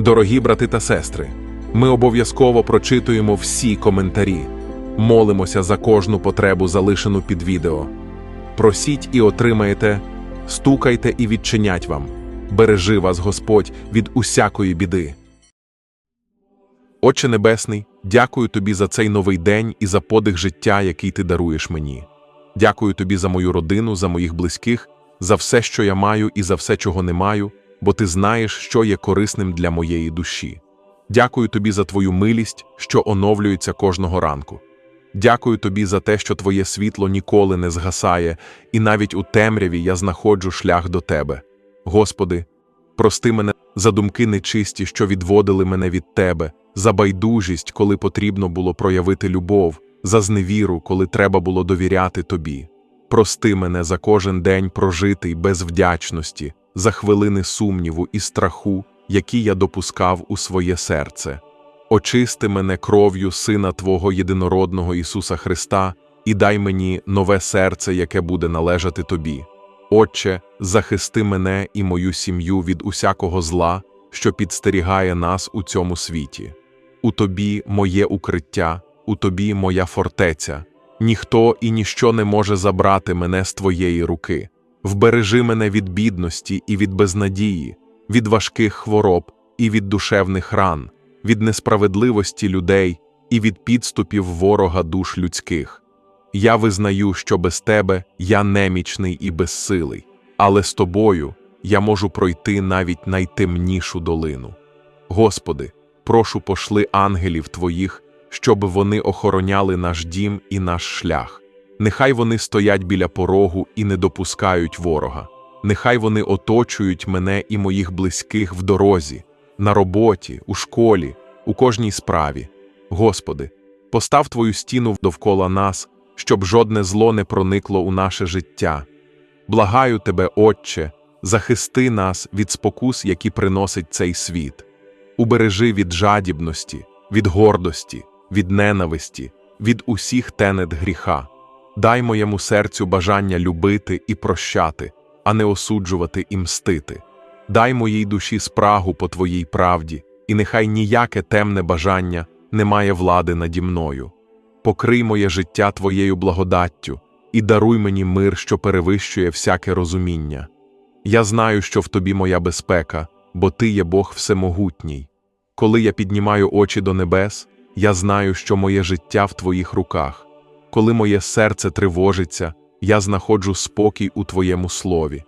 Дорогі брати та сестри, ми обов'язково прочитуємо всі коментарі, молимося за кожну потребу, залишену під відео. Просіть і отримаєте, стукайте і відчинять вам. Бережи вас Господь від усякої біди. Отче Небесний, дякую тобі за цей новий день і за подих життя, який ти даруєш мені. Дякую тобі за мою родину, за моїх близьких, за все, що я маю, і за все, чого не маю, бо ти знаєш, що є корисним для моєї душі. Дякую тобі за твою милість, що оновлюється кожного ранку. Дякую тобі за те, що твоє світло ніколи не згасає, і навіть у темряві я знаходжу шлях до тебе. Господи, прости мене за думки нечисті, що відводили мене від тебе, за байдужість, коли потрібно було проявити любов, за зневіру, коли треба було довіряти тобі. Прости мене за кожен день прожитий без вдячності, за хвилини сумніву і страху, які я допускав у своє серце. Очисти мене кров'ю Сина Твого єдинородного Ісуса Христа і дай мені нове серце, яке буде належати Тобі. Отче, захисти мене і мою сім'ю від усякого зла, що підстерігає нас у цьому світі. У Тобі моє укриття, у Тобі моя фортеця. Ніхто і ніщо не може забрати мене з Твоєї руки. Вбережи мене від бідності і від безнадії, від важких хвороб і від душевних ран, від несправедливості людей і від підступів ворога душ людських. Я визнаю, що без тебе я немічний і безсилий, але з тобою я можу пройти навіть найтемнішу долину. Господи, прошу пошли ангелів Твоїх, щоб вони охороняли наш дім і наш шлях. Нехай вони стоять біля порогу і не допускають ворога. Нехай вони оточують мене і моїх близьких в дорозі, на роботі, у школі, у кожній справі. Господи, постав Твою стіну довкола нас, щоб жодне зло не проникло у наше життя. Благаю Тебе, Отче, захисти нас від спокус, які приносить цей світ. Убережи від жадібності, від гордості, від ненависті, від усіх тенет гріха. Дай моєму серцю бажання любити і прощати, а не осуджувати і мстити. Дай моїй душі спрагу по Твоїй правді, і нехай ніяке темне бажання не має влади наді мною. Покрий моє життя Твоєю благодаттю і даруй мені мир, що перевищує всяке розуміння. Я знаю, що в Тобі моя безпека, бо Ти є Бог Всемогутній. Коли я піднімаю очі до небес, я знаю, що моє життя в Твоїх руках. Коли моє серце тривожиться, я знаходжу спокій у Твоєму слові.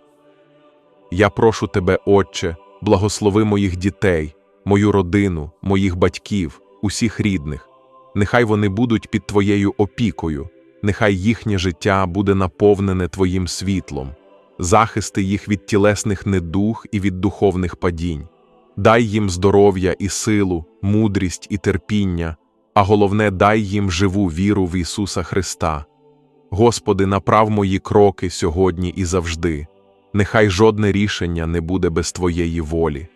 Я прошу Тебе, Отче, благослови моїх дітей, мою родину, моїх батьків, усіх рідних. Нехай вони будуть під Твоєю опікою, нехай їхнє життя буде наповнене Твоїм світлом, захисти їх від тілесних недух і від духовних падінь. Дай їм здоров'я і силу, мудрість і терпіння, а головне, дай їм живу віру в Ісуса Христа. Господи, направ мої кроки сьогодні і завжди. Нехай жодне рішення не буде без Твоєї волі.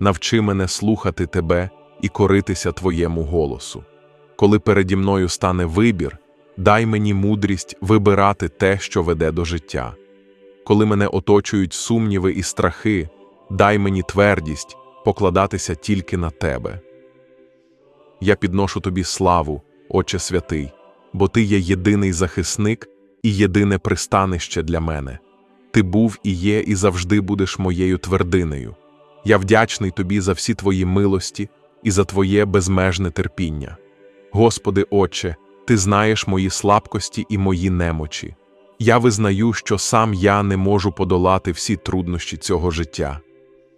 Навчи мене слухати Тебе і коритися Твоєму голосу. Коли переді мною стане вибір, дай мені мудрість вибирати те, що веде до життя. Коли мене оточують сумніви і страхи, дай мені твердість покладатися тільки на Тебе. Я підношу Тобі славу, Отче святий, бо Ти є єдиний захисник і єдине пристанище для мене. Ти був і є, і завжди будеш моєю твердинею. Я вдячний Тобі за всі Твої милості і за Твоє безмежне терпіння. Господи, Отче, Ти знаєш мої слабкості і мої немочі. Я визнаю, що сам я не можу подолати всі труднощі цього життя.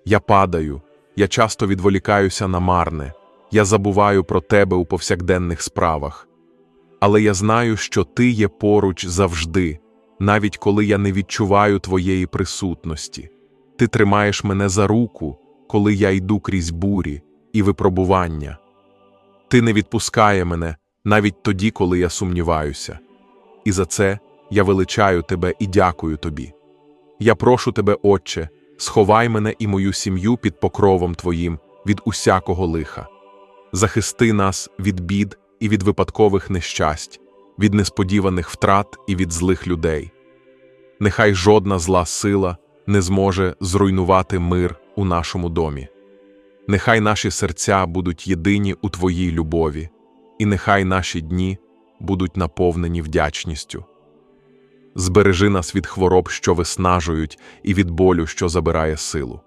Я падаю, я часто відволікаюся на марне, я забуваю про Тебе у повсякденних справах. Але я знаю, що Ти є поруч завжди, навіть коли я не відчуваю Твоєї присутності. Ти тримаєш мене за руку, коли я йду крізь бурі і випробування. Ти не відпускає мене навіть тоді, коли я сумніваюся. І за це я величаю Тебе і дякую Тобі. Я прошу Тебе, Отче, сховай мене і мою сім'ю під покровом Твоїм від усякого лиха. Захисти нас від бід і від випадкових нещасть, від несподіваних втрат і від злих людей. Нехай жодна зла сила не зможе зруйнувати мир у нашому домі. Нехай наші серця будуть єдині у Твоїй любові, і нехай наші дні будуть наповнені вдячністю. Збережи нас від хвороб, що виснажують, і від болю, що забирає силу.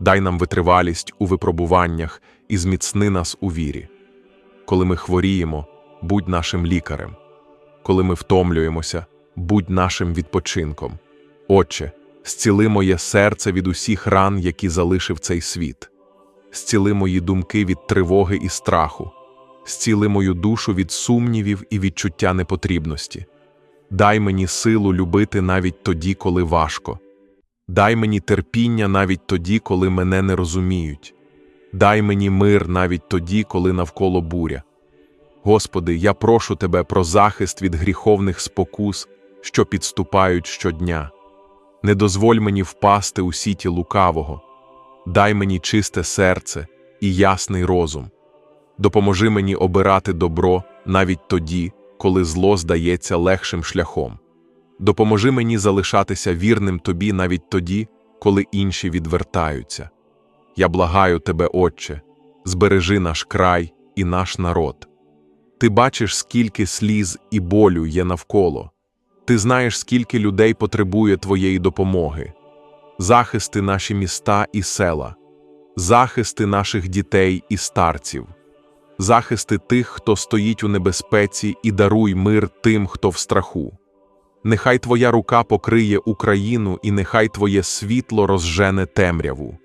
Дай нам витривалість у випробуваннях і зміцни нас у вірі. Коли ми хворіємо, будь нашим лікарем. Коли ми втомлюємося, будь нашим відпочинком. Отче, зціли моє серце від усіх ран, які залишив цей світ. Зціли мої думки від тривоги і страху, зціли мою душу від сумнівів і відчуття непотрібності. Дай мені силу любити навіть тоді, коли важко. Дай мені терпіння навіть тоді, коли мене не розуміють. Дай мені мир навіть тоді, коли навколо буря. Господи, я прошу Тебе про захист від гріховних спокус, що підступають щодня. Не дозволь мені впасти у сіті лукавого, дай мені чисте серце і ясний розум. Допоможи мені обирати добро навіть тоді, коли зло здається легшим шляхом. Допоможи мені залишатися вірним тобі навіть тоді, коли інші відвертаються. Я благаю тебе, Отче, збережи наш край і наш народ. Ти бачиш, скільки сліз і болю є навколо. Ти знаєш, скільки людей потребує твоєї допомоги. Захисти наші міста і села, захисти наших дітей і старців, захисти тих, хто стоїть у небезпеці, і даруй мир тим, хто в страху. Нехай Твоя рука покриє Україну, і нехай Твоє світло розжене темряву.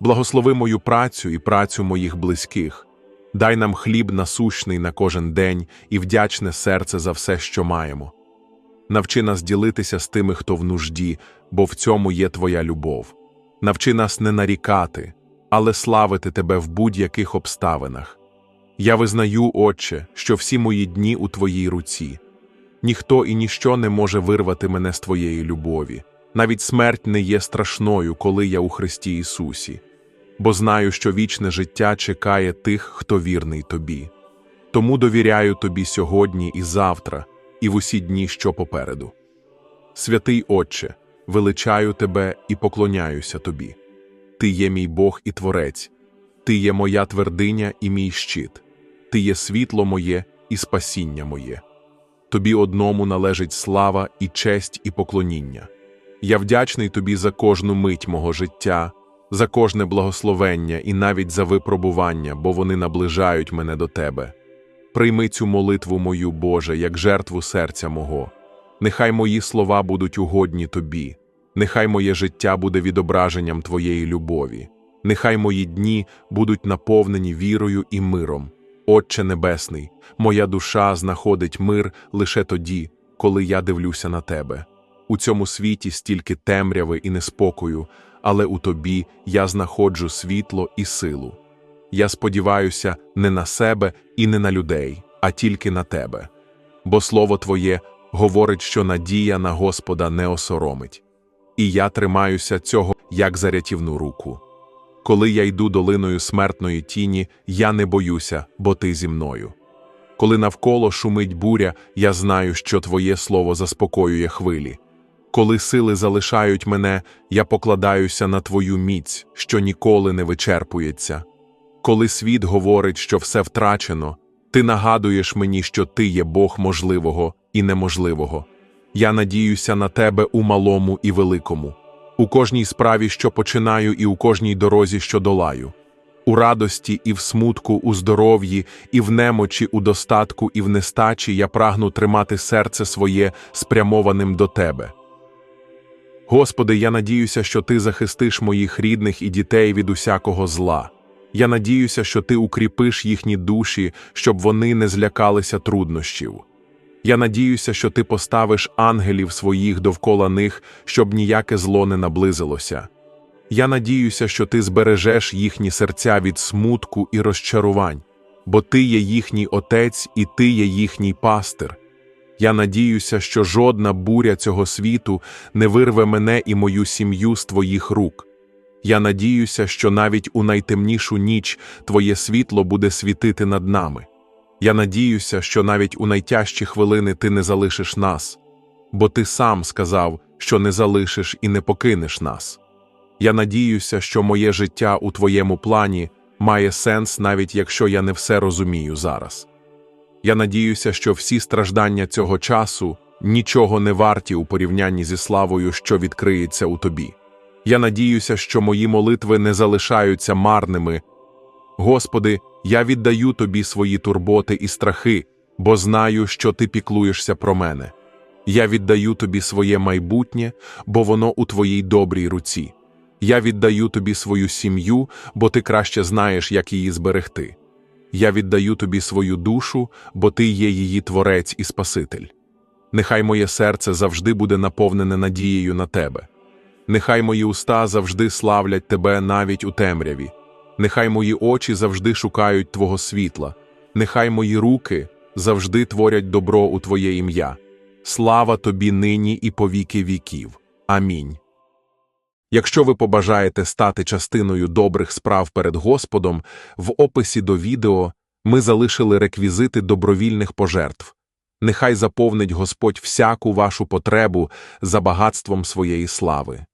Благослови мою працю і працю моїх близьких. Дай нам хліб насущний на кожен день і вдячне серце за все, що маємо. Навчи нас ділитися з тими, хто в нужді, бо в цьому є Твоя любов. Навчи нас не нарікати, але славити Тебе в будь-яких обставинах. Я визнаю, Отче, що всі мої дні у Твоїй руці. Ніхто і ніщо не може вирвати мене з Твоєї любові. Навіть смерть не є страшною, коли я у Христі Ісусі, бо знаю, що вічне життя чекає тих, хто вірний Тобі. Тому довіряю Тобі сьогодні і завтра, і в усі дні, що попереду. Святий Отче, величаю Тебе і поклоняюся Тобі. Ти є мій Бог і Творець, Ти є моя твердиня і мій щит, Ти є світло моє і спасіння моє. Тобі одному належить слава і честь і поклоніння. Я вдячний тобі за кожну мить мого життя, за кожне благословення і навіть за випробування, бо вони наближають мене до тебе. Прийми цю молитву мою, Боже, як жертву серця мого. Нехай мої слова будуть угодні тобі, нехай моє життя буде відображенням Твоєї любові, нехай мої дні будуть наповнені вірою і миром. Отче Небесний, моя душа знаходить мир лише тоді, коли я дивлюся на тебе. У цьому світі стільки темряви і неспокою, але у тобі я знаходжу світло і силу. Я сподіваюся не на себе і не на людей, а тільки на тебе. Бо слово Твоє говорить, що надія на Господа не осоромить. І я тримаюся цього як за рятівну руку. Коли я йду долиною смертної тіні, я не боюся, бо ти зі мною. Коли навколо шумить буря, я знаю, що Твоє слово заспокоює хвилі. Коли сили залишають мене, я покладаюся на Твою міць, що ніколи не вичерпується. Коли світ говорить, що все втрачено, ти нагадуєш мені, що ти є Бог можливого і неможливого. Я надіюся на тебе у малому і великому, у кожній справі, що починаю, і у кожній дорозі, що долаю, у радості і в смутку, у здоров'ї, і в немочі, у достатку, і в нестачі я прагну тримати серце своє спрямованим до тебе. Господи, я надіюся, що Ти захистиш моїх рідних і дітей від усякого зла. Я надіюся, що Ти укріпиш їхні душі, щоб вони не злякалися труднощів. Я надіюся, що Ти поставиш ангелів своїх довкола них, щоб ніяке зло не наблизилося. Я надіюся, що Ти збережеш їхні серця від смутку і розчарувань, бо Ти є їхній отець і Ти є їхній пастир. Я надіюся, що жодна буря цього світу не вирве мене і мою сім'ю з твоїх рук. Я надіюся, що навіть у найтемнішу ніч Твоє світло буде світити над нами. Я надіюся, що навіть у найтяжчі хвилини ти не залишиш нас, бо ти сам сказав, що не залишиш і не покинеш нас. Я надіюся, що моє життя у Твоєму плані має сенс, навіть якщо я не все розумію зараз. Я надіюся, що всі страждання цього часу нічого не варті у порівнянні зі славою, що відкриється у тобі. Я надіюся, що мої молитви не залишаються марними. Господи, я віддаю Тобі свої турботи і страхи, бо знаю, що Ти піклуєшся про мене. Я віддаю Тобі своє майбутнє, бо воно у Твоїй добрій руці. Я віддаю Тобі свою сім'ю, бо Ти краще знаєш, як її зберегти. Я віддаю Тобі свою душу, бо Ти є її Творець і Спаситель. Нехай моє серце завжди буде наповнене надією на Тебе. Нехай мої уста завжди славлять Тебе навіть у темряві. Нехай мої очі завжди шукають Твого світла. Нехай мої руки завжди творять добро у Твоє ім'я. Слава Тобі нині і по віки віків. Амінь. Якщо ви побажаєте стати частиною добрих справ перед Господом, в описі до відео ми залишили реквізити добровільних пожертв. Нехай заповнить Господь всяку вашу потребу за багатством своєї слави.